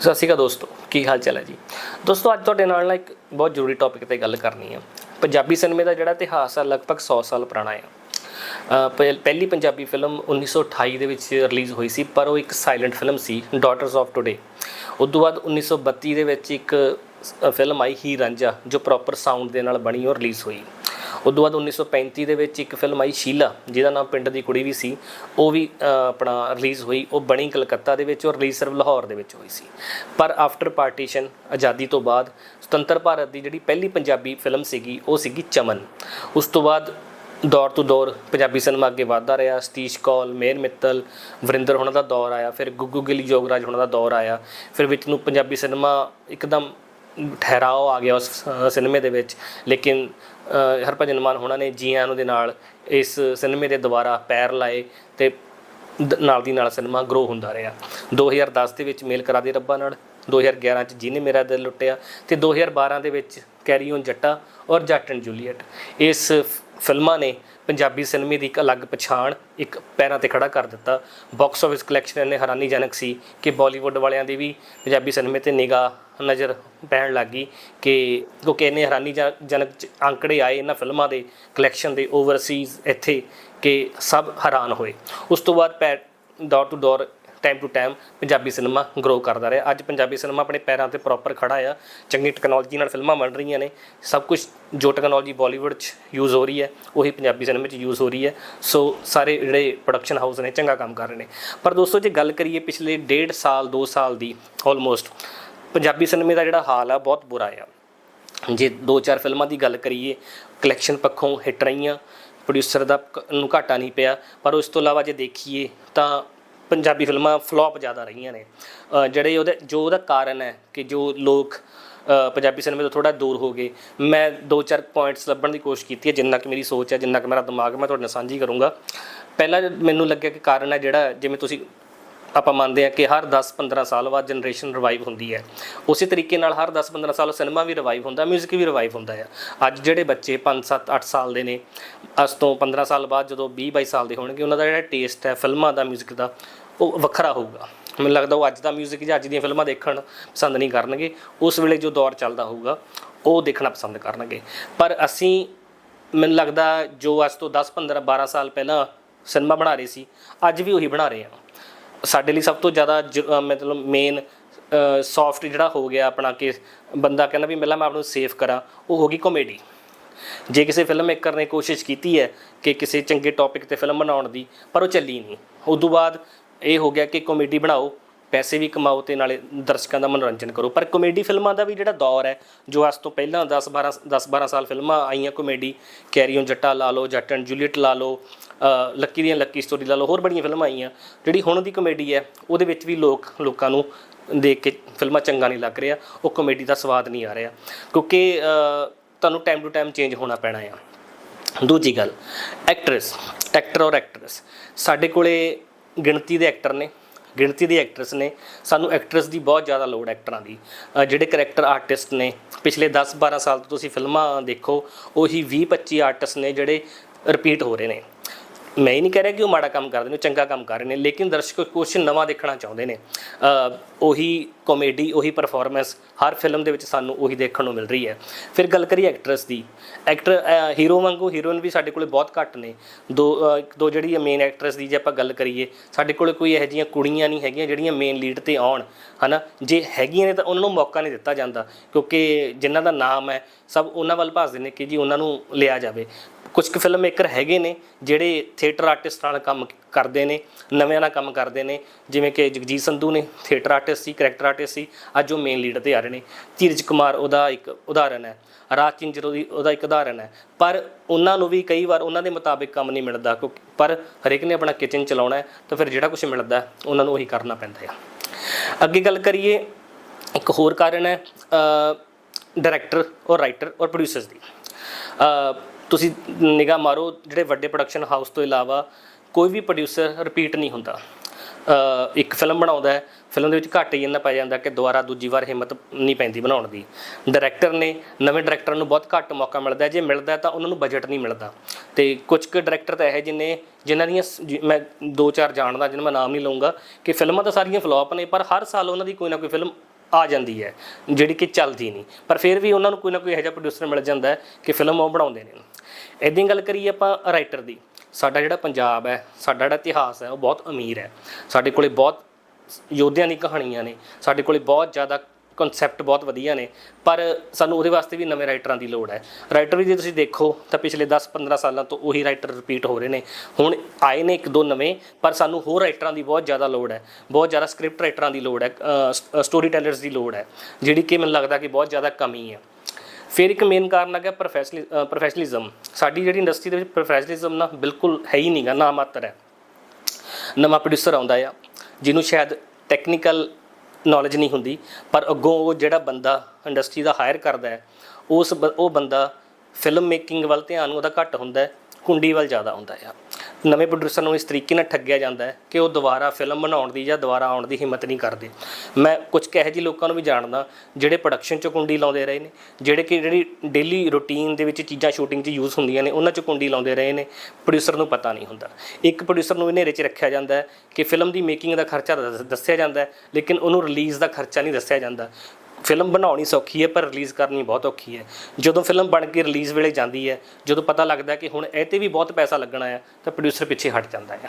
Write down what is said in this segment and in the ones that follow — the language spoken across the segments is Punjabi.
ਸਤਿ ਸ਼੍ਰੀ ਅਕਾਲ ਦੋਸਤੋ, ਕੀ ਹਾਲ ਚਾਲ ਹੈ ਜੀ? ਦੋਸਤੋ, ਅੱਜ ਤੁਹਾਡੇ ਨਾਲ ਨਾ ਇੱਕ ਬਹੁਤ ਜ਼ਰੂਰੀ ਟੌਪਿਕ ਤੇ ਗੱਲ ਕਰਨੀ ਹੈ ਪੰਜਾਬੀ ਸਿਨੇਮੇ ਦਾ ਜਿਹੜਾ ਇਤਿਹਾਸ ਆ, ਲਗਭਗ 100 ਸਾਲ ਪੁਰਾਣਾ ਹੈ ਪਹਿ- ਪਹਿਲੀ ਪੰਜਾਬੀ ਫਿਲਮ 1928 ਦੇ ਵਿੱਚ ਰਿਲੀਜ਼ ਹੋਈ ਸੀ, ਪਰ ਉਹ ਇੱਕ ਸਾਇਲੈਂਟ ਫਿਲਮ ਸੀ ਡਾਟਰਸ ਆਫ ਟੁਡੇ ਉਸ ਤੋਂ ਬਾਅਦ 1932 ਦੇ ਵਿੱਚ ਇੱਕ ਫਿਲਮ ਆਈ ਹੀ ਰਾਂਝਾ ਜੋ ਪ੍ਰੋਪਰ ਸਾਊਂਡ ਦੇ ਨਾਲ ਬਣੀ ਔਰ ਰਿਲੀਜ਼ ਹੋਈ। ਉਸ ਤੋਂ ਬਾਅਦ 1935 ਦੇ ਵਿੱਚ ਇੱਕ ਫਿਲਮ ਆਈ ਸ਼ੀਲਾ, ਜਿਹਦਾ ਨਾਮ ਪਿੰਡ ਦੀ ਕੁੜੀ ਵੀ ਸੀ। ਉਹ ਵੀ ਆਪਣਾ ਰਿਲੀਜ਼ ਹੋਈ। ਉਹ ਬਣੀ ਕਲਕੱਤਾ ਦੇ ਵਿੱਚ ਔਰ ਰਿਲੀਜ਼ ਸਿਰਫ ਲਾਹੌਰ ਦੇ ਵਿੱਚ ਹੋਈ ਸੀ। ਪਰ ਆਫਟਰ ਪਾਰਟੀਸ਼ਨ ਆਜ਼ਾਦੀ ਤੋਂ ਬਾਅਦ ਸੁਤੰਤਰ ਭਾਰਤ ਦੀ ਜਿਹੜੀ ਪਹਿਲੀ ਪੰਜਾਬੀ ਫਿਲਮ ਸੀਗੀ, ਉਹ ਸੀਗੀ ਚਮਨ। ਉਸ ਤੋਂ ਬਾਅਦ ਦੌਰ ਤੋਂ ਦੌਰ ਪੰਜਾਬੀ ਸਿਨੇਮਾ ਅੱਗੇ ਵਧਦਾ ਰਿਹਾ। ਸਤੀਸ਼ ਕੌਲ ਮੇਨ ਮਿੱਤਲ, ਵਰਿੰਦਰ ਹੁਣਾਂ ਦਾ ਦੌਰ ਆਇਆ। ਫਿਰ ਗੁੱਗੂ ਗਿੱਲ, ਯੋਗਰਾਜ ਹੁਣਾਂ ਦਾ ਦੌਰ ਆਇਆ। ਫਿਰ ਵਿੱਚ ਨੂੰ ਪੰਜਾਬੀ ਸਿਨੇਮਾ ਇੱਕਦਮ ਠਹਿਰਾਓ ਆ ਗਿਆ ਉਸ ਸਿਨੇਮੇ ਦੇ ਵਿੱਚ। ਲੇਕਿਨ ਹਰਭਜਨ ਮਾਨ ਹੋਣਾ ਨੇ ਜੀਆਂ ਨੂੰ ਦੇ ਨਾਲ ਇਸ ਸਿਨੇਮੇ ਦੇ ਦੁਆਰਾ ਪੈਰ ਲਾਏ ਤੇ ਦ- ਨਾਲ ਦੀ ਨਾਲ ਸਿਨੇਮਾ ਗਰੋ ਹੁੰਦਾ ਰਿਹਾ। 2010 ਦੇ ਵਿੱਚ ਮੇਲ ਕਰਾ ਦੇ ਰੱਬਾ ਨਾਲ 2011 ਚ ਜਿਹਨੇ ਮੇਰਾ ਦਿਲ ਲੁੱਟਿਆ ਤੇ 2012 ਦੇ ਵਿੱਚ ਕੈਰੀ ਔਨ ਜੱਟਾ ਔਰ ਜੱਟ ਐਂਡ ਜੂਲੀਅਟ। ਇਸ ਫਿਲਮਾਂ ਨੇ ਪੰਜਾਬੀ ਸਿਨੇਮੇ ਦੀ ਇੱਕ ਅਲੱਗ ਪਛਾਣ ਇੱਕ ਪੈਰਾਂ ਤੇ ਖੜਾ ਕਰ ਦਿੱਤਾ। ਬਾਕਸ ਆਫਿਸ ਕਲੈਕਸ਼ਨ ਇੰਨੇ ਹੈਰਾਨੀਜਨਕ ਸੀ ਕਿ ਬਾਲੀਵੁੱਡ ਵਾਲਿਆਂ ਦੀ ਵੀ ਪੰਜਾਬੀ ਸਿਨੇਮੇ ਤੇ ਨਿਗਾਹ ਨਜ਼ਰ ਪੈਣ ਲੱਗੀ ਕਿ ਕਿਉਂਕਿ ਇੰਨੇ ਹੈਰਾਨੀਜਨਕ ਚ ਅੰਕੜੇ ਆਏ ਇਹਨਾਂ ਫਿਲਮਾਂ ਦੇ ਕਲੈਕਸ਼ਨ ਦੇ ਓਵਰਸੀਜ਼ ਇੱਥੇ ਕਿ ਸਭ ਹੈਰਾਨ ਹੋਏ। ਉਸ ਤੋਂ ਬਾਅਦ ਪੈ, ਦੌਰ to door time to time Punjabi cinema grow ਕਰਦਾ ਰਿਹਾ। ਅੱਜ ਪੰਜਾਬੀ ਸਿਨੇਮਾ ਆਪਣੇ ਪੈਰਾਂ ਤੇ ਪ੍ਰੋਪਰ ਖੜਾ ਆ। ਚੰਗੀ ਟੈਕਨੋਲੋਜੀ ਨਾਲ ਫਿਲਮਾਂ ਬਣ ਰਹੀਆਂ ਨੇ। ਸਭ ਕੁਝ ਜੋ ਟੈਕਨੋਲੋਜੀ ਬਾਲੀਵੁੱਡ 'ਚ ਯੂਜ਼ ਹੋ ਰਹੀ ਹੈ, ਉਹੀ ਪੰਜਾਬੀ ਸਿਨੇਮੇ 'ਚ ਯੂਜ਼ ਹੋ ਰਹੀ ਹੈ। ਸੋ ਸਾਰੇ ਜਿਹੜੇ ਪ੍ਰੋਡਕਸ਼ਨ ਹਾਊਸ ਨੇ, ਚੰਗਾ ਕੰਮ ਕਰ ਰਹੇ ਨੇ। ਪਰ ਦੋਸਤੋ, ਜੇ ਗੱਲ ਕਰੀਏ ਪਿਛਲੇ ਡੇਢ ਸਾਲ 2 ਸਾਲ ਦੀ ਆਲਮੋਸਟ ਪੰਜਾਬੀ ਸਿਨੇਮੇ ਦਾ ਜਿਹੜਾ ਹਾਲ ਆ, ਬਹੁਤ ਬੁਰਾ ਆ। ਜੇ ਦੋ ਚਾਰ ਫਿਲਮਾਂ ਦੀ ਗੱਲ ਕਰੀਏ ਕਲੈਕਸ਼ਨ ਪੱਖੋਂ ਹਿੱਟ ਰਹੀਆਂ। ਪ੍ਰੋਡਿਊਸਰ ਦਾ ਕ- ਨੂੰ ਘਾਟਾ ਨਹੀਂ ਪਿਆ। ਪਰ ਉਸ ਤੋਂ ਇਲਾਵਾ ਜੇ ਦੇਖੀਏ ਤਾਂ ਪੰਜਾਬੀ ਫਿਲਮਾਂ ਫਲॉप ਜ਼ਿਆਦਾ ਰਹੀਆਂ ਨੇ। ਜਿਹੜੇ ਉਹਦੇ ਜੋ ਉਹਦਾ ਕਾਰਨ ਹੈ ਕਿ ਜੋ ਲੋਕ ਪੰਜਾਬੀ ਸਿਨੇਮੇ ਤੋਂ ਥੋੜਾ ਦੂਰ ਹੋ ਗਏ, ਮੈਂ ਦੋ ਚਾਰ ਪੁਆਇੰਟਸ ਲੱਭਣ ਦੀ ਕੋਸ਼ਿਸ਼ ਕੀਤੀ ਹੈ, ਜਿੰਨਾ ਕਿ ਮੇਰੀ ਸੋਚ ਹੈ, ਜਿੰਨਾ ਕਿ ਮੇਰਾ ਦਿਮਾਗ ਮੈਂ ਤੁਹਾਡੇ ਨਾਲ ਸਾਂਝੀ ਕਰੂੰਗਾ। ਪਹਿਲਾ ਮੈਨੂੰ ਲੱਗਿਆ ਕਿ ਕਾਰਨ ਹੈ ਜਿਹੜਾ, ਜਿਵੇਂ ਤੁਸੀਂ ਆਪਾਂ ਮੰਨਦੇ ਹਾਂ ਕਿ ਹਰ 10-15 ਸਾਲ ਬਾਅਦ ਜਨਰੇਸ਼ਨ ਰਿਵਾਈਵ ਹੁੰਦੀ ਹੈ ਉਸੇ ਤਰੀਕੇ ਨਾਲ ਹਰ 10-15 ਸਾਲ ਸਿਨੇਮਾ ਵੀ ਰਿਵਾਈਵ ਹੁੰਦਾ 뮤직 ਵੀ ਰਿਵਾਈਵ ਹੁੰਦਾ ਹੈ ਅੱਜ ਜਿਹੜੇ ਬੱਚੇ 5-7 8 ਸਾਲ ਦੇ ਨੇ ਅੱਜ ਤੋਂ 15 ਸਾਲ ਬਾਅਦ ਜਦੋਂ 20-22 ਸਾਲ ਦੇ ਹੋਣਗੇ ਉਹਨਾਂ ਦਾ ਜਿਹੜਾ ਟੇਸਟ ਹੈ ਫਿਲਮਾਂ ਦਾ 뮤직 ਦਾ ਉਹ ਵੱਖਰਾ ਹੋਊਗਾ ਮੈਨੂੰ ਲੱਗਦਾ ਉਹ ਅੱਜ ਦਾ 뮤직 ਜਾਂ ਅੱਜ ਦੀਆਂ ਫਿਲਮਾਂ ਦੇਖਣ ਪਸੰਦ ਨਹੀਂ ਕਰਨਗੇ ਉਸ ਵੇਲੇ ਜੋ ਦੌਰ ਚੱਲਦਾ ਹੋਊਗਾ ਉਹ ਦੇਖਣਾ ਪਸੰਦ ਕਰਨਗੇ ਪਰ ਅਸੀਂ ਮੈਨੂੰ ਲੱਗਦਾ ਜੋ ਅੱਜ ਤੋਂ 10 15 12 ਸਾਲ ਪਹਿਲਾਂ ਸਿਨੇਮਾ ਬਣਾ ਰਹੇ ਸੀ ਅੱਜ ਵੀ ਉਹੀ ਬਣਾ ਰਹੇ ਆ ਸਾਡੇ ਲਈ ਸਭ ਤੋਂ ਜ਼ਿਆਦਾ ਜ- ਮਤਲਬ ਮੇਨ ਸੌਫਟ ਜਿਹੜਾ ਹੋ ਗਿਆ ਆਪਣਾ ਕਿ ਬੰਦਾ ਕਹਿੰਦਾ ਵੀ ਪਹਿਲਾਂ ਮੈਂ ਆਪ ਨੂੰ ਸੇਫ ਕਰਾਂ, ਉਹ ਹੋ ਗਈ ਕਾਮੇਡੀ ਜੇ ਕਿਸੇ ਫਿਲਮ ਮੇਕਰ ਨੇ ਕੋਸ਼ਿਸ਼ ਕੀਤੀ ਹੈ ਕਿ ਕਿਸੇ ਚੰਗੇ ਟੌਪਿਕ ਤੇ ਫਿਲਮ ਬਣਾਉਣ ਦੀ, ਪਰ ਉਹ ਚੱਲੀ ਨਹੀਂ। ਉਸ ਤੋਂ ਬਾਅਦ ਇਹ ਹੋ ਗਿਆ ਕਿ ਕਾਮੇਡੀ ਬਣਾਓ, ਪੈਸੇ ਵੀ ਕਮਾਓ ਤੇ ਨਾਲੇ ਦਰਸ਼ਕਾਂ ਦਾ ਮਨੋਰੰਜਨ ਕਰੋ। ਪਰ ਕਾਮੇਡੀ ਫਿਲਮਾਂ ਦਾ ਵੀ ਜਿਹੜਾ ਦੌਰ ਹੈ, ਜੋ ਅੱਜ ਤੋਂ ਪਹਿਲਾਂ 10 12 10 12 ਸਾਲ ਫਿਲਮਾਂ ਆਈਆਂ ਕਾਮੇਡੀ ਕੈਰੀ ਜੱਟਾ ਲਾ ਲਓ, ਜੱਟ ਐਂਡ ਜੂਲੀਅਟ ਲਾ ਲਓ ਲੱਕੀ ਦੀਆਂ ਲੱਕੀ ਸਟੋਰੀ ਲਾ ਲਓ, ਹੋਰ ਬੜੀਆਂ ਫਿਲਮਾਂ ਆਈਆਂ। ਜਿਹੜੀ ਹੁਣ ਦੀ ਕਾਮੇਡੀ ਹੈ, ਉਹਦੇ ਵਿੱਚ ਵੀ ਲੋਕ ਲੋਕਾਂ ਨੂੰ ਦੇਖ ਕੇ ਫਿਲਮਾਂ ਚੰਗਾ ਨਹੀਂ ਲੱਗ ਰਿਹਾ ਉਹ ਕਮੇਡੀ ਦਾ ਸਵਾਦ ਨਹੀਂ ਆ ਰਿਹਾ। ਕਿਉਂਕਿ ਤੁਹਾਨੂੰ ਟਾਈਮ ਟੂ ਟਾਈਮ ਚੇਂਜ ਹੋਣਾ ਪੈਣਾ ਆ। ਦੂਜੀ ਗੱਲ ਐਕਟਰਸ ਐਕਟਰ ਔਰ ਐਕਟਰਸ ਸਾਡੇ ਕੋਲੇ ਗਿਣਤੀ ਦੇ ਐਕਟਰ ਨੇ, ਗਿਣਤੀ ਦੇ ਐਕਟਰਸ ਨੇ। ਸਾਨੂੰ ਐਕਟਰਸ ਦੀ ਬਹੁਤ ਜ਼ਿਆਦਾ ਲੋੜ ਐਕਟਰਾਂ ਦੀ। ਜਿਹੜੇ ਕਰੈਕਟਰ ਆਰਟਿਸਟ ਨੇ, ਪਿਛਲੇ 10 12 ਸਾਲ ਤੋਂ ਤੁਸੀਂ ਫਿਲਮਾਂ ਦੇਖੋ, ਉਹੀ 20 25 ਆਰਟਿਸਟ ਨੇ ਜਿਹੜੇ ਰਿਪੀਟ ਹੋ ਰਹੇ ਨੇ। ਮੈਂ ਹੀ ਨਹੀਂ ਕਹਿ ਰਿਹਾ ਕਿ ਉਹ ਮਾੜਾ ਕੰਮ ਕਰਦੇ ਨੇ ਉਹ ਚੰਗਾ ਕੰਮ ਕਰ ਰਹੇ ਨੇ, ਲੇਕਿਨ ਦਰਸ਼ਕ ਕੁਝ ਨਵਾਂ ਦੇਖਣਾ ਚਾਹੁੰਦੇ ਨੇ। ਉਹੀ ਕਾਮੇਡੀ ਉਹੀ ਪਰਫਾਰਮੈਂਸ ਹਰ ਫਿਲਮ ਦੇ ਵਿੱਚ ਸਾਨੂੰ ਉਹੀ ਦੇਖਣ ਨੂੰ ਮਿਲ ਰਹੀ ਹੈ। ਫਿਰ ਗੱਲ ਕਰੀਏ ਐਕਟਰਸ ਦੀ। ਐਕਟਰ ਹੀਰੋ ਵਾਂਗੂ ਹੀਰੋਇਨ ਵੀ ਸਾਡੇ ਕੋਲੇ ਬਹੁਤ ਘੱਟ ਨੇ। ਦੋ ਦੋ ਜਿਹੜੀ ਮੇਨ ਐਕਟਰਸ ਦੀ ਜੇ ਆਪਾਂ ਗੱਲ ਕਰੀਏ, ਸਾਡੇ ਕੋਲੇ ਕੋਈ ਇਹੋ ਜਿਹੀਆਂ ਕੁੜੀਆਂ ਨਹੀਂ ਹੈਗੀਆਂ ਜਿਹੜੀਆਂ ਮੇਨ ਲੀਡ ਤੇ ਆਉਣ, ਹਨਾ? ਜੇ ਹੈਗੀਆਂ ਨੇ ਤਾਂ ਉਹਨਾਂ ਨੂੰ ਮੌਕਾ ਨਹੀਂ ਦਿੱਤਾ ਜਾਂਦਾ, ਕਿਉਂਕਿ ਜਿਨ੍ਹਾਂ ਦਾ ਨਾਮ ਹੈ, ਸਭ ਉਹਨਾਂ ਵੱਲ ਭੱਜਦੇ ਨੇ ਕਿ ਜੀ ਉਹਨਾਂ ਨੂੰ ਲਿਆ ਜਾਵੇ। ਕੁਝ ਕੁ ਫਿਲਮ ਮੇਕਰ ਹੈਗੇ ਨੇ, ਜਿਹੜੇ ਥੀਏਟਰ ਆਰਟਿਸਟ ਨਾਲ ਕੰਮ ਕਰਦੇ ਨੇ, ਨਵਿਆਂ ਨਾਲ ਕੰਮ ਕਰਦੇ ਨੇ, ਜਿਵੇਂ ਕਿ ਜਗਜੀਤ ਸੰਧੂ ਨੇ ਥੀਏਟਰ ਆਰਟਿਸਟ ਸੀ ਕਰੈਕਟਰ ਆਰਟਿਸਟ ਸੀ, ਅੱਜ ਉਹ ਮੇਨ ਲੀਡ ਤੇ ਆ ਰਹੇ ਨੇ। ਧੀਰਜ ਕੁਮਾਰ ਉਹਦਾ ਇੱਕ ਉਦਾਹਰਨ ਹੈ, ਰਾਜ ਚਿੰਜਰ ਉਹਦੀ, ਉਹਦਾ ਇੱਕ ਉਦਾਹਰਨ ਹੈ। ਪਰ ਉਹਨਾਂ ਨੂੰ ਵੀ ਕਈ ਵਾਰ ਉਹਨਾਂ ਦੇ ਮੁਤਾਬਿਕ ਕੰਮ ਨਹੀਂ ਮਿਲਦਾ ਕਿਉਂਕਿ ਪਰ ਹਰੇਕ ਨੇ ਆਪਣਾ ਕਿਚਨ ਚਲਾਉਣਾ ਹੈ, ਤਾਂ ਫਿਰ ਜਿਹੜਾ ਕੁਝ ਮਿਲਦਾ ਉਹਨਾਂ ਨੂੰ ਉਹੀ ਕਰਨਾ ਪੈਂਦਾ ਹੈ। ਅੱਗੇ ਗੱਲ ਕਰੀਏ, ਇੱਕ ਹੋਰ ਕਾਰਨ ਹੈ ਡਾਇਰੈਕਟਰ ਔਰ ਰਾਈਟਰ ਔਰ ਪ੍ਰੋਡਿਊਸਰਸ ਦੀ। ਤੁਸੀਂ ਨਿਗਾਹ ਮਾਰੋ, ਜਿਹੜੇ ਵੱਡੇ ਪ੍ਰੋਡਕਸ਼ਨ ਹਾਊਸ ਤੋਂ ਇਲਾਵਾ ਕੋਈ ਵੀ ਪ੍ਰੋਡਿਊਸਰ ਰਿਪੀਟ ਨਹੀਂ ਹੁੰਦਾ। ਇੱਕ ਫਿਲਮ ਬਣਾਉਂਦਾ ਹੈ ਫਿਲਮ ਦੇ ਵਿੱਚ ਘੱਟ ਹੀ ਇੰਨਾ ਪੈ ਜਾਂਦਾ ਕਿ ਦੁਬਾਰਾ ਦੂਜੀ ਵਾਰ ਹਿੰਮਤ ਨਹੀਂ ਪੈਂਦੀ ਬਣਾਉਣ ਦੀ। ਡਾਇਰੈਕਟਰ ਨੇ, ਨਵੇਂ ਡਾਇਰੈਕਟਰ ਨੂੰ ਬਹੁਤ ਘੱਟ ਮੌਕਾ ਮਿਲਦਾ ਜੇ ਮਿਲਦਾ ਤਾਂ ਉਹਨਾਂ ਨੂੰ ਬਜਟ ਨਹੀਂ ਮਿਲਦਾ। ਤੇ ਕੁਝ ਕੁ ਡਾਇਰੈਕਟਰ ਤਾਂ ਇਹ ਜਿਨੇ ਜਿਨ੍ਹਾਂ ਦੀਆਂ ਸ- ਮੈਂ ਦੋ ਚਾਰ ਜਾਣਦਾ ਜਿਹਨਾਂ ਮੈਂ ਨਾਮ ਨਹੀਂ ਲਵਾਂਗਾ ਕਿ ਫਿਲਮਾਂ ਤਾਂ ਸਾਰੀਆਂ ਫਲॉप ਨੇ, ਪਰ ਹਰ ਸਾਲ ਉਹਨਾਂ ਦੀ ਕੋਈ ਨਾ ਕੋਈ ਫਿਲਮ ਆ ਜਾਂਦੀ ਹੈ, ਜਿਹੜੀ ਕਿ ਚੱਲਦੀ ਨਹੀਂ। ਪਰ ਫਿਰ ਵੀ ਉਹਨਾਂ ਨੂੰ ਕੋਈ ਨਾ ਕੋਈ ਇਹੋ ਜਿਹਾ ਪ੍ਰੋਡਿਊਸਰ ਮਿਲ ਜਾਂਦਾ ਹੈ ਕਿ ਫਿਲਮ ਉਹ ਬਣਾਉਂਦੇ ਨੇ। ਇਦਾਂ ਗੱਲ ਕਰੀਏ ਆਪਾਂ ਰਾਈਟਰ ਦੀ। ਸਾਡਾ ਜਿਹੜਾ ਪੰਜਾਬ ਹੈ, ਸਾਡਾ ਜਿਹੜਾ ਇਤਿਹਾਸ ਹੈ, ਉਹ ਬਹੁਤ ਅਮੀਰ ਹੈ। ਸਾਡੇ ਕੋਲੇ ਬਹੁਤ ਯੋਧਿਆਂ ਦੀ ਕਹਾਣੀਆਂ ਨੇ, ਸਾਡੇ ਕੋਲੇ ਬਹੁਤ ਜ਼ਿਆਦਾ ਕਨਸੈਪਟ ਬਹੁਤ ਵਧੀਆ ਨੇ, ਪਰ ਸਾਨੂੰ ਉਹਦੇ ਵਾਸਤੇ ਵੀ ਨਵੇਂ ਰਾਈਟਰਾਂ ਦੀ ਲੋੜ ਹੈ। ਰਾਈਟਰ ਵੀ ਜੇ ਤੁਸੀਂ ਦੇਖੋ, ਤਾਂ ਪਿਛਲੇ 10-15 ਸਾਲਾਂ ਤੋਂ ਉਹੀ ਰਾਈਟਰ ਰਿਪੀਟ ਹੋ ਰਹੇ ਨੇ। ਹੁਣ ਆਏ ਨੇ ਇੱਕ ਦੋ ਨਵੇਂ, ਪਰ ਸਾਨੂੰ ਹੋਰ ਰਾਈਟਰਾਂ ਦੀ ਬਹੁਤ ਜ਼ਿਆਦਾ ਲੋੜ ਹੈ। ਬਹੁਤ ਜ਼ਿਆਦਾ ਸਕ੍ਰਿਪਟ ਰਾਈਟਰਾਂ ਦੀ ਲੋੜ ਹੈ ਸਟੋਰੀ ਟੈਲਰਸ ਦੀ ਲੋੜ ਹੈ, ਜਿਹੜੀ ਕਿ ਮੈਨੂੰ ਲੱਗਦਾ ਕਿ ਬਹੁਤ ਜ਼ਿਆਦਾ ਕਮੀ ਹੈ। ਫਿਰ ਇੱਕ ਮੇਨ ਕਾਰਨ ਹੈਗਾ ਪ੍ਰੋਫੈਸ਼ਨਲ ਪ੍ਰੋਫੈਸ਼ਨਲਿਜ਼ਮ ਸਾਡੀ ਜਿਹੜੀ ਇੰਡਸਟਰੀ ਦੇ ਵਿੱਚ ਪ੍ਰੋਫੈਸ਼ਨਲਿਜ਼ਮ ਨਾ ਬਿਲਕੁਲ ਹੈ ਹੀ ਨਹੀਂਗਾ ਨਾ ਮਾਤਰ ਹੈ। ਨਵਾਂ ਪ੍ਰੋਡਿਊਸਰ ਆਉਂਦਾ ਆ, ਜਿਹਨੂੰ ਸ਼ਾਇਦ ਟੈਕਨੀਕਲ ਨੌਲੇਜ ਨਹੀਂ ਹੁੰਦੀ, ਪਰ ਅੱਗੋਂ ਉਹ ਜਿਹੜਾ ਬੰਦਾ ਇੰਡਸਟਰੀ ਦਾ ਹਾਇਰ ਕਰਦਾ ਹੈ, ਉਸ ਬ- ਉਹ ਬੰਦਾ ਫਿਲਮ ਮੇਕਿੰਗ ਵੱਲ ਧਿਆਨ ਉਹਦਾ ਘੱਟ ਹੁੰਦਾ ਹੈ, ਕੁੰਡੀ ਵੱਲ ਜ਼ਿਆਦਾ ਹੁੰਦਾ ਆ ਨਵੇਂ ਪ੍ਰੋਡਿਊਸਰ ਨੂੰ ਇਸ ਤਰੀਕੇ ਨਾਲ ਠੱਗਿਆ ਜਾਂਦਾ ਹੈ ਕਿ ਉਹ ਦੁਬਾਰਾ ਫਿਲਮ ਬਣਾਉਣ ਦੀ ਜਾਂ ਦੁਬਾਰਾ ਆਉਣ ਦੀ ਹਿੰਮਤ ਨਹੀਂ ਕਰਦੇ। ਮੈਂ ਕੁਝ ਕਹੇ ਜੀ ਲੋਕਾਂ ਨੂੰ ਵੀ ਜਾਣਦਾ, ਜਿਹੜੇ ਪ੍ਰੋਡਕਸ਼ਨ 'ਚ ਕੁੰਡੀ ਲਾਉਂਦੇ ਰਹੇ ਨੇ, ਜਿਹੜੇ ਕਿ ਜਿਹੜੀ ਡੇਲੀ ਰੂਟੀਨ ਦੇ ਵਿੱਚ ਚੀਜ਼ਾਂ ਸ਼ੂਟਿੰਗ 'ਚ ਯੂਜ਼ ਹੁੰਦੀਆਂ ਨੇ, ਉਹਨਾਂ 'ਚ ਕੁੰਡੀ ਲਾਉਂਦੇ ਰਹੇ ਨੇ ਪ੍ਰੋਡਿਊਸਰ ਨੂੰ ਪਤਾ ਨਹੀਂ ਹੁੰਦਾ। ਇੱਕ ਪ੍ਰੋਡਿਊਸਰ ਨੂੰ ਹਨੇਰੇ 'ਚ ਰੱਖਿਆ ਜਾਂਦਾ ਹੈ ਕਿ ਫਿਲਮ ਦੀ ਮੇਕਿੰਗ ਦਾ ਖਰਚਾ ਦੱਸ- ਦੱਸਿਆ ਜਾਂਦਾ ਹੈ, ਲੇਕਿਨ ਉਹਨੂੰ ਰਿਲੀਜ਼ ਦਾ ਖਰਚਾ ਨਹੀਂ ਦੱਸਿਆ ਜਾਂਦਾ। ਫਿਲਮ ਬਣਾਉਣੀ ਸੌਖੀ ਹੈ, ਪਰ ਰਿਲੀਜ਼ ਕਰਨੀ ਬਹੁਤ ਔਖੀ ਹੈ। ਜਦੋਂ ਫਿਲਮ ਬਣ ਕੇ ਰਿਲੀਜ਼ ਵੇਲੇ ਜਾਂਦੀ ਹੈ, ਜਦੋਂ ਪਤਾ ਲੱਗਦਾ ਕਿ ਹੁਣ ਇਹ ਤੇ ਵੀ ਬਹੁਤ ਪੈਸਾ ਲੱਗਣਾ ਹੈ, ਤਾਂ ਪ੍ਰੋਡਿਊਸਰ ਪਿੱਛੇ ਹਟ ਜਾਂਦਾ ਹੈ।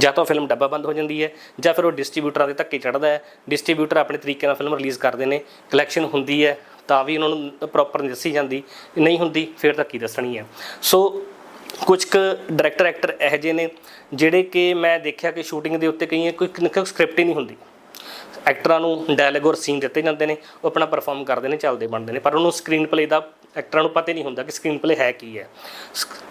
ਜਾਂ ਤਾਂ ਫਿਲਮ ਡੱਬਾ ਬੰਦ ਹੋ ਜਾਂਦੀ ਹੈ, ਜਾਂ ਫਿਰ ਉਹ ਡਿਸਟ੍ਰੀਬਿਊਟਰਾਂ ਦੇ ਧੱਕੇ ਚੜਦਾ ਹੈ। ਡਿਸਟ੍ਰੀਬਿਊਟਰ ਆਪਣੇ ਤਰੀਕੇ ਨਾਲ ਫਿਲਮ ਰਿਲੀਜ਼ ਕਰਦੇ ਨੇ ਕਲੈਕਸ਼ਨ ਹੁੰਦੀ ਹੈ, ਤਾਂ ਵੀ ਉਹਨਾਂ ਨੂੰ ਪ੍ਰੋਪਰ ਨਹੀਂ ਦੱਸੀ ਜਾਂਦੀ। ਨਹੀਂ ਹੁੰਦੀ, ਫਿਰ ਤਾਂ ਕੀ ਦੱਸਣੀ ਹੈ। ਸੋ, ਕੁਝ ਕੁ ਡਾਇਰੈਕਟਰ ਐਕਟਰ ਇਹੋ ਜਿਹੇ ਨੇ, ਜਿਹੜੇ ਕਿ ਮੈਂ ਦੇਖਿਆ ਕਿ ਸ਼ੂਟਿੰਗ ਦੇ ਉੱਤੇ ਕਈ ਕੋਈ ਸਕ੍ਰਿਪਟ ਹੀ ਨਹੀਂ ਹੁੰਦੀ। ਐਕਟਰਾਂ ਨੂੰ ਡਾਇਲੌਗ ਔਰ ਸੀਨ ਦਿੱਤੇ ਜਾਂਦੇ ਨੇ, ਉਹ ਆਪਣਾ ਪਰਫਾਰਮ ਕਰਦੇ ਨੇ, ਚੱਲਦੇ ਬਣਦੇ ਨੇ, ਪਰ ਉਹਨੂੰ ਸਕਰੀਨ ਪਲੇ ਦਾ ਐਕਟਰਾਂ ਨੂੰ ਪਤਾ ਹੀ ਨਹੀਂ ਹੁੰਦਾ ਕਿ ਸਕਰੀਨ ਪਲੇ ਹੈ ਕੀ ਹੈ।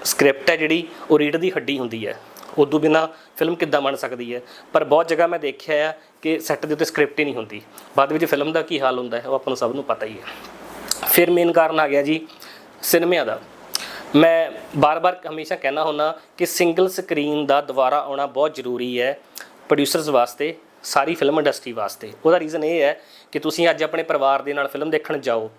ਸਕ੍ਰਿਪਟ ਹੈ ਜਿਹੜੀ, ਉਹ ਰੀਡ ਦੀ ਹੱਡੀ ਹੁੰਦੀ ਹੈ। ਉਦੋਂ ਬਿਨਾ ਫਿਲਮ ਕਿੱਦਾਂ ਬਣ ਸਕਦੀ ਹੈ? ਪਰ ਬਹੁਤ ਜਗ੍ਹਾ ਮੈਂ ਦੇਖਿਆ ਆ ਕਿ ਸੈੱਟ ਦੇ ਉੱਤੇ ਸਕ੍ਰਿਪਟ ਹੀ ਨਹੀਂ ਹੁੰਦੀ। ਬਾਅਦ ਵਿੱਚ ਫਿਲਮ ਦਾ ਕੀ ਹਾਲ ਹੁੰਦਾ ਹੈ, ਉਹ ਆਪਾਂ ਨੂੰ ਸਭ ਨੂੰ ਪਤਾ ਹੀ ਹੈ। ਫਿਰ ਮੇਨ ਕਾਰਨ ਆ ਗਿਆ ਜੀ ਸਿਨੇਮਿਆਂ ਦਾ। ਮੈਂ ਬਾਰ-ਬਾਰ ਹਮੇਸ਼ਾ ਕਹਿਣਾ ਹੁੰਦਾ ਕਿ ਸਿੰਗਲ ਸਕਰੀਨ ਦਾ ਦੁਬਾਰਾ ਆਉਣਾ ਬਹੁਤ ਜ਼ਰੂਰੀ ਹੈ ਪ੍ਰੋਡਿਊਸਰਸ ਵਾਸਤੇ ਸਾਰੀ ਫਿਲਮ ਇੰਡਸਟਰੀ ਵਾਸਤੇ। ਉਹਦਾ ਰੀਜ਼ਨ ਇਹ ਹੈ ਕਿ ਤੁਸੀਂ ਅੱਜ ਆਪਣੇ ਪਰਿਵਾਰ ਦੇ ਨਾਲ ਫਿਲਮ ਦੇਖਣ ਜਾਓ,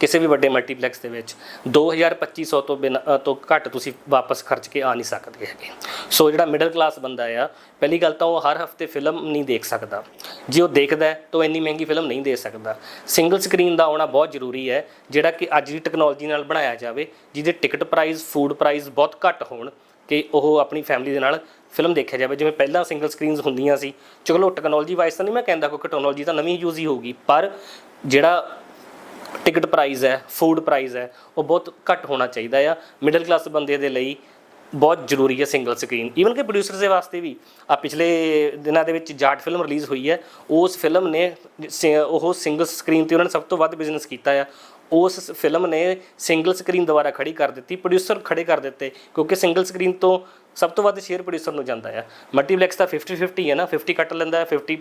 ਕਿਸੇ ਵੀ ਵੱਡੇ ਮਲਟੀਪਲੈਕਸ ਦੇ ਵਿੱਚ 2250 ਤੋਂ ਬਿਨਾਂ ਤੋਂ ਘੱਟ ਤੁਸੀਂ ਵਾਪਸ ਖਰਚ ਕੇ ਆ ਨਹੀਂ ਸਕਦੇ ਹੈਗੇ। ਸੋ ਜਿਹੜਾ ਮਿਡਲ ਕਲਾਸ ਬੰਦਾ ਆ, ਪਹਿਲੀ ਗੱਲ ਤਾਂ ਉਹ ਹਰ ਹਫ਼ਤੇ ਫਿਲਮ ਨਹੀਂ ਦੇਖ ਸਕਦਾ। ਜੇ ਉਹ ਦੇਖਦਾ ਤਾਂ ਉਹ ਇੰਨੀ ਮਹਿੰਗੀ ਫਿਲਮ ਨਹੀਂ ਦੇ ਸਕਦਾ। ਸਿੰਗਲ ਸਕਰੀਨ ਦਾ ਆਉਣਾ ਬਹੁਤ ਜ਼ਰੂਰੀ ਹੈ, ਜਿਹੜਾ ਕਿ ਅੱਜ ਦੀ ਟੈਕਨੋਲੋਜੀ ਨਾਲ ਬਣਾਇਆ ਜਾਵੇ, ਜਿਹਦੇ ਟਿਕਟ ਪ੍ਰਾਈਸ ਫੂਡ ਪ੍ਰਾਈਸ ਬਹੁਤ ਘੱਟ ਹੋਣ, ਕਿ ਉਹ ਆਪਣੀ ਫੈਮਿਲੀ ਦੇ ਨਾਲ ਫਿਲਮ ਦੇਖਿਆ ਜਾਵੇ, ਜਿਵੇਂ ਪਹਿਲਾਂ ਸਿੰਗਲ ਸਕਰੀਨਸ ਹੁੰਦੀਆਂ ਸੀ। ਚਲੋ ਟੈਕਨੋਲੋਜੀ ਵਾਈਜ਼ ਤਾਂ ਨਹੀਂ ਮੈਂ ਕਹਿੰਦਾ ਕੋਈ ਟੈਕਨੋਲੋਜੀ ਤਾਂ ਨਵੀਂ ਯੂਜ਼ ਹੀ ਹੋਊਗੀ, ਪਰ ਜਿਹੜਾ ਟਿਕਟ ਪ੍ਰਾਈਸ ਹੈ ਫੂਡ ਪ੍ਰਾਈਸ ਹੈ, ਉਹ ਬਹੁਤ ਘੱਟ ਹੋਣਾ ਚਾਹੀਦਾ ਆ। ਮਿਡਲ ਕਲਾਸ ਬੰਦੇ ਦੇ ਲਈ ਬਹੁਤ ਜ਼ਰੂਰੀ ਹੈ ਸਿੰਗਲ ਸਕਰੀਨ ਈਵਨ ਕਿ ਪ੍ਰੋਡਿਊਸਰ ਦੇ ਵਾਸਤੇ ਵੀ ਆ ਪਿਛਲੇ ਦਿਨਾਂ ਦੇ ਵਿੱਚ ਜਾਟ ਫਿਲਮ ਰਿਲੀਜ਼ ਹੋਈ ਹੈ, ਉਸ ਫਿਲਮ ਨੇ ਉਹ ਸਿੰਗਲ ਸਕਰੀਨ ਤੇ ਉਹਨਾਂ ਨੇ ਸਭ ਤੋਂ ਵੱਧ ਬਿਜ਼ਨਸ ਕੀਤਾ ਆ। ਉਸ ਫਿਲਮ ਨੇ ਸਿੰਗਲ ਸਕਰੀਨ ਦੁਆਰਾ ਖੜੀ ਕਰ ਦਿੱਤੀ ਪ੍ਰੋਡਿਊਸਰ ਖੜੇ ਕਰ ਦਿੱਤੇ, ਕਿਉਂਕਿ ਸਿੰਗਲ ਸਕਰੀਨ ਤੋਂ ਸਭ ਤੋਂ ਵੱਧ ਸ਼ੇਅਰ ਪ੍ਰੋਡਿਊਸਰ ਨੂੰ ਜਾਂਦਾ ਆ। ਮਲਟੀਪਲੈਕਸ ਤਾਂ 50 50 ਹੈ ਨਾ 50 ਕੱਟ ਲੈਂਦਾ ਹੈ 50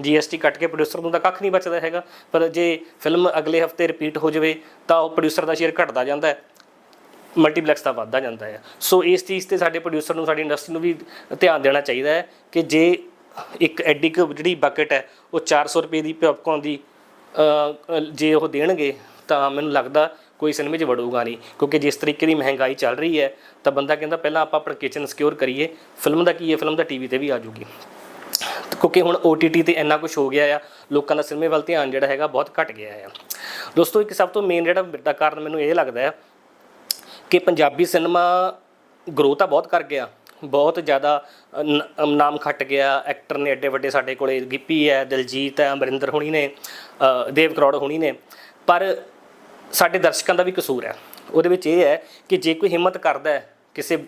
ਜੀਐਸਟੀ ਕੱਟ ਕੇ ਪ੍ਰੋਡਿਊਸਰ ਨੂੰ ਤਾਂ ਕੱਖ ਨਹੀਂ ਬਚਦਾ ਹੈਗਾ। ਪਰ ਜੇ ਫਿਲਮ ਅਗਲੇ ਹਫ਼ਤੇ ਰਿਪੀਟ ਹੋ ਜਾਵੇ, ਤਾਂ ਉਹ ਪ੍ਰੋਡਿਊਸਰ ਦਾ ਸ਼ੇਅਰ ਘਟਦਾ ਜਾਂਦਾ ਹੈ। ਮਲਟੀਪਲੈਕਸ ਦਾ ਵੱਧਦਾ ਜਾਂਦਾ ਹੈ ਸੋ ਇਸ ਚੀਜ਼ ਤੇ ਸਾਡੇ ਪ੍ਰੋਡਿਊਸਰ ਨੂੰ, ਸਾਡੀ ਇੰਡਸਟਰੀ ਨੂੰ ਵੀ ਧਿਆਨ ਦੇਣਾ ਚਾਹੀਦਾ ਹੈ ਕਿ ਜੇ ਇੱਕ ਐਡੀ ਜਿਹੜੀ ਬਕਟ ਹੈ, ਉਹ 400 ਰੁਪਏ ਦੀ ਪੌਪਕੌਰਨ ਦੀ ਜੇ ਉਹ ਦੇਣਗੇ ਤਾਂ ਮੈਨੂੰ ਲੱਗਦਾ ਕੋਈ ਸਿਨੇਮੇ 'ਚ ਵੜੂਗਾ ਨਹੀਂ, ਕਿਉਂਕਿ ਜਿਸ ਤਰੀਕੇ ਦੀ ਮਹਿੰਗਾਈ ਚੱਲ ਰਹੀ ਹੈ, ਤਾਂ ਬੰਦਾ ਕਹਿੰਦਾ ਪਹਿਲਾਂ ਆਪਾਂ ਆਪਣਾ ਕਿਚਨ ਸਿਕਿਉਰ ਕਰੀਏ ਫਿਲਮ ਦਾ ਕੀ ਹੈ ਫਿਲਮ ਦਾ ਟੀਵੀ ਤੇ ਵੀ ਆ ਜਾਊਗੀ। ਕਿਉਂਕਿ ਹੁਣ OTT ਤੇ ਇੰਨਾ ਕੁਝ ਹੋ ਗਿਆ ਆ, ਲੋਕਾਂ ਦਾ ਸਿਨੇਮੇ ਵੱਲ ਧਿਆਨ ਜਿਹੜਾ ਹੈਗਾ ਬਹੁਤ ਘਟ ਗਿਆ ਆ। ਦੋਸਤੋ, ਇੱਕ ਸਭ ਤੋਂ ਮੇਨ ਜਿਹੜਾ ਵੱਡਾ ਕਾਰਨ ਮੈਨੂੰ ਇਹ ਲੱਗਦਾ ਹੈ ਕਿ ਪੰਜਾਬੀ ਸਿਨੇਮਾ ਗਰੋ ਤਾਂ ਬਹੁਤ ਕਰ ਗਿਆ, ਬਹੁਤ ਜ਼ਿਆਦਾ ਨਾਮ ਖੱਟ ਗਿਆ ਐਕਟਰ ਨੇ ਐਡੇ ਵੱਡੇ ਸਾਡੇ ਕੋਲੇ ਗਿੱਪੀ ਹੈ, ਦਿਲਜੀਤ ਹੈ, ਅਮਰਿੰਦਰ ਹੁਣੀ ਨੇ ਦੇਵ ਕਰੋੜ ਹੁਣੀ ਨੇ, ਪਰ ਸਾਡੇ ਦਰਸ਼ਕਾਂ ਦਾ ਵੀ ਕਸੂਰ ਹੈ। ਉਹਦੇ ਵਿੱਚ ਇਹ ਹੈ ਕਿ ਜੇ ਕੋਈ ਹਿੰਮਤ ਕਰਦਾ ਹੈ ਕਿਸੇ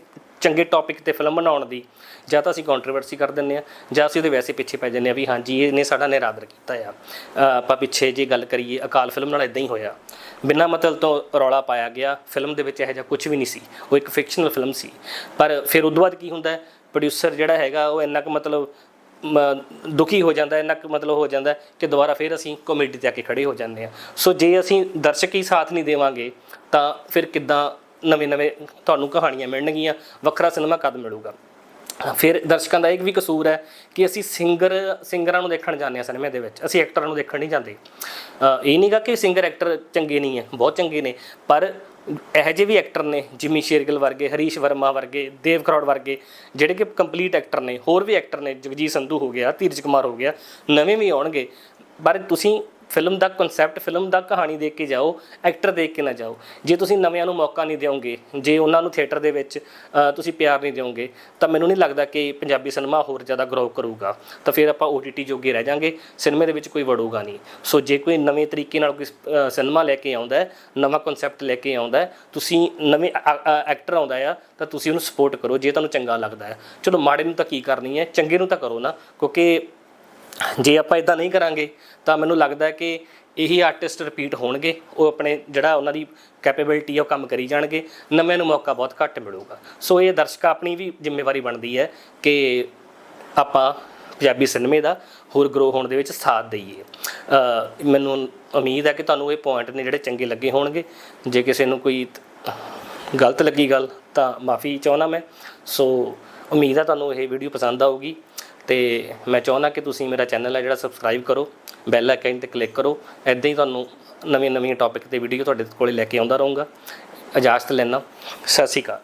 ਚੰਗੇ ਟੌਪਿਕ ਤੇ ਫਿਲਮ ਬਣਾਉਣ ਦੀ, ਜਾਂ ਤਾਂ ਅਸੀਂ ਕੰਟਰੋਵਰਸੀ ਕਰ ਦਿੰਨੇ ਆ ਜਾਂ ਅਸੀਂ ਉਹਦੇ ਵੈਸੇ ਪਿੱਛੇ ਪੈ ਜਾਂਦੇ ਆ ਵੀ ਹਾਂਜੀ ਇਹਨੇ ਸਾਡਾ ਨਿਰਾਦਰ ਕੀਤਾ ਆ। ਆਪਾਂ ਪਿੱਛੇ ਜੇ ਗੱਲ ਕਰੀਏ, ਅਕਾਲ ਫਿਲਮ ਨਾਲ ਇਦਾਂ ਹੀ ਹੋਇਆ। ਬਿਨਾਂ ਮਤਲਬ ਤੋਂ ਰੌਲਾ ਪਾਇਆ ਗਿਆ ਫਿਲਮ ਦੇ ਵਿੱਚ ਇਹੋ ਜਿਹਾ ਕੁਝ ਵੀ ਨਹੀਂ ਸੀ। ਉਹ ਇੱਕ ਫਿਕਸ਼ਨਲ ਫਿਲਮ ਸੀ। ਪਰ ਫਿਰ ਉਦੋਂ ਬਾਅਦ ਕੀ ਹੁੰਦਾ ਪ੍ਰੋਡਿਊਸਰ ਜਿਹੜਾ ਹੈਗਾ, ਉਹ ਇੰਨਾ ਕੁ ਮਤਲਬ ਦੁਖੀ ਹੋ ਜਾਂਦਾ ਇੰਨਾ ਕੁ ਮਤਲਬ ਹੋ ਜਾਂਦਾ ਕਿ ਦੁਬਾਰਾ ਫਿਰ ਅਸੀਂ ਕਾਮੇਡੀ ਤੇ ਆ ਕੇ ਖੜੇ ਹੋ ਜਾਂਦੇ ਆ ਸੋ ਜੇ ਅਸੀਂ ਦਰਸ਼ਕ ਹੀ ਸਾਥ ਨਹੀਂ ਦੇਵਾਂਗੇ ਤਾਂ ਫਿਰ ਕਿੱਦਾਂ ਨਵੇਂ ਨਵੇਂ ਤੁਹਾਨੂੰ ਕਹਾਣੀਆਂ ਮਿਲਣਗੀਆਂ ਵੱਖਰਾ ਸਿਨੇਮਾ ਕਦ ਮਿਲੂਗਾ? ਫਿਰ ਦਰਸ਼ਕਾਂ ਦਾ ਇੱਕ ਵੀ ਕਸੂਰ ਹੈ ਕਿ ਅਸੀਂ ਸਿੰਗਰ ਸਿੰਗਰਾਂ ਨੂੰ ਦੇਖਣ ਜਾਂਦੇ ਆ ਸਿਨੇਮੇ ਦੇ ਵਿੱਚ। ਅਸੀਂ ਐਕਟਰਾਂ ਨੂੰ ਦੇਖਣ ਨਹੀਂ ਜਾਂਦੇ। ਅ, ਇਹ ਨਹੀਂਗਾ ਕਿ ਸਿੰਗਰ ਐਕਟਰ ਚੰਗੇ ਨਹੀਂ ਹੈ ਬਹੁਤ ਚੰਗੇ ਨੇ ਪਰ ਇਹੋ ਜਿਹੇ ਵੀ ਐਕਟਰ ਨੇ, ਜਿਮੀ ਸ਼ੇਰਗਿਲ ਵਰਗੇ, ਹਰੀਸ਼ ਵਰਮਾ ਵਰਗੇ, ਦੇਵ ਕਰੋੜ ਵਰਗੇ, ਜਿਹੜੇ ਕਿ ਕੰਪਲੀਟ ਐਕਟਰ ਨੇ, ਹੋਰ ਵੀ ਐਕਟਰ ਨੇ, ਜਗਜੀਤ ਸੰਧੂ ਹੋ ਗਿਆ, ਧੀਰਜ ਕੁਮਾਰ ਹੋ ਗਿਆ, ਨਵੇਂ ਵੀ ਆਉਣਗੇ। ਪਰ ਤੁਸੀਂ ਫਿਲਮ ਦਾ ਕਨਸੈਪਟ ਫਿਲਮ ਦਾ ਕਹਾਣੀ ਦੇਖ ਕੇ ਜਾਓ ਐਕਟਰ ਦੇਖ ਕੇ ਨਾ ਜਾਓ। ਜੇ ਤੁਸੀਂ ਨਵਿਆਂ ਨੂੰ ਮੌਕਾ ਨਹੀਂ ਦਿਓਗੇ, ਜੇ ਉਹਨਾਂ ਨੂੰ ਥੀਏਟਰ ਦੇ ਵਿੱਚ ਤੁਸੀਂ ਪਿਆਰ ਨਹੀਂ ਦਿਓਗੇ, ਤਾਂ ਮੈਨੂੰ ਨਹੀਂ ਲੱਗਦਾ ਕਿ ਪੰਜਾਬੀ ਸਿਨੇਮਾ ਹੋਰ ਜ਼ਿਆਦਾ ਗਰੋ ਕਰੂਗਾ। ਤਾਂ ਫਿਰ ਆਪਾਂ OTT ਜੋਗੇ ਰਹਿ ਜਾਾਂਗੇ ਸਿਨੇਮੇ ਦੇ ਵਿੱਚ ਕੋਈ ਵੜੂਗਾ ਨਹੀਂ। ਸੋ ਜੇ ਕੋਈ ਨਵੇਂ ਤਰੀਕੇ ਨਾਲ ਕੋਈ ਸਿਨੇਮਾ ਲੈ ਕੇ ਆਉਂਦਾ ਹੈ, ਨਵਾਂ ਕਨਸੈਪਟ ਲੈ ਕੇ ਆਉਂਦਾ ਹੈ, ਤੁਸੀਂ ਨਵੇਂ ਐਕਟਰ ਆਉਂਦਾ ਆ, ਤਾਂ ਤੁਸੀਂ ਉਹਨੂੰ ਸਪੋਰਟ ਕਰੋ, ਜੇ ਤੁਹਾਨੂੰ ਚੰਗਾ ਲੱਗਦਾ ਹੈ। ਚਲੋ, ਮਾੜੇ ਨੂੰ ਤਾਂ ਕੀ ਕਰਨੀ ਹੈ, ਚੰਗੇ ਨੂੰ ਤਾਂ ਕਰੋ ਨਾ, ਕਿਉਂਕਿ ਜੇ ਆਪਾਂ ਇਦਾਂ ਨਹੀਂ ਕਰਾਂਗੇ, ਤਾਂ ਮੈਨੂੰ ਲੱਗਦਾ ਹੈ ਕਿ ਇਹੀ ਆਰਟਿਸਟ ਰਿਪੀਟ ਹੋਣਗੇ, ਉਹ ਆਪਣੇ ਜਿਹੜਾ ਉਹਨਾਂ ਦੀ ਕੈਪੇਬਿਲਿਟੀ ਹੈ ਉਹ ਕੰਮ ਕਰੀ ਜਾਣਗੇ ਨਵੇਂ ਨੂੰ ਮੌਕਾ ਬਹੁਤ ਘੱਟ ਮਿਲੂਗਾ। ਸੋ ਇਹ ਦਰਸ਼ਕਾਂ ਆਪਣੀ ਵੀ ਜ਼ਿੰਮੇਵਾਰੀ ਬਣਦੀ ਹੈ ਕਿ ਆਪਾਂ ਪੰਜਾਬੀ ਸਿਨੇਮੇ ਦਾ ਹੋਰ ਗਰੋ ਹੋਣ ਦੇ ਵਿੱਚ ਸਾਥ ਦਈਏ। ਮੈਨੂੰ ਉਮੀਦ ਹੈ ਕਿ ਤੁਹਾਨੂੰ ਇਹ ਪੁਆਇੰਟ ਨੇ ਜਿਹੜੇ ਚੰਗੇ ਲੱਗੇ ਹੋਣਗੇ। ਜੇ ਕਿਸੇ ਨੂੰ ਕੋਈ ਗਲਤ ਲੱਗੀ ਗੱਲ, ਤਾਂ ਮਾਫੀ ਚਾਹੁੰਦਾ ਮੈਂ। ਸੋ ਉਮੀਦ ਹੈ ਤੁਹਾਨੂੰ ਇਹ ਵੀਡੀਓ ਪਸੰਦ ਆਊਗੀ। ਤੇ ਮੈਂ ਚਾਹੁੰਦਾ ਕਿ ਤੁਸੀਂ ਮੇਰਾ ਚੈਨਲ ਹੈ ਜਿਹੜਾ ਸਬਸਕ੍ਰਾਈਬ ਕਰੋ ਬੈਲ ਆਈਕਨ ਤੇ ਕਲਿੱਕ ਕਰੋ। ਐਦਾਂ ਹੀ ਤੁਹਾਨੂੰ ਨਵੀਆਂ ਨਵੀਆਂ ਟੌਪਿਕ ਤੇ ਵੀਡੀਓ ਤੁਹਾਡੇ ਕੋਲੇ ਲੈ ਕੇ ਆਉਂਦਾ ਰਹੂੰਗਾ। ਇਜਾਜ਼ਤ ਲੈਣਾ ਸਤਿ ਸ਼੍ਰੀ ਅਕਾਲ।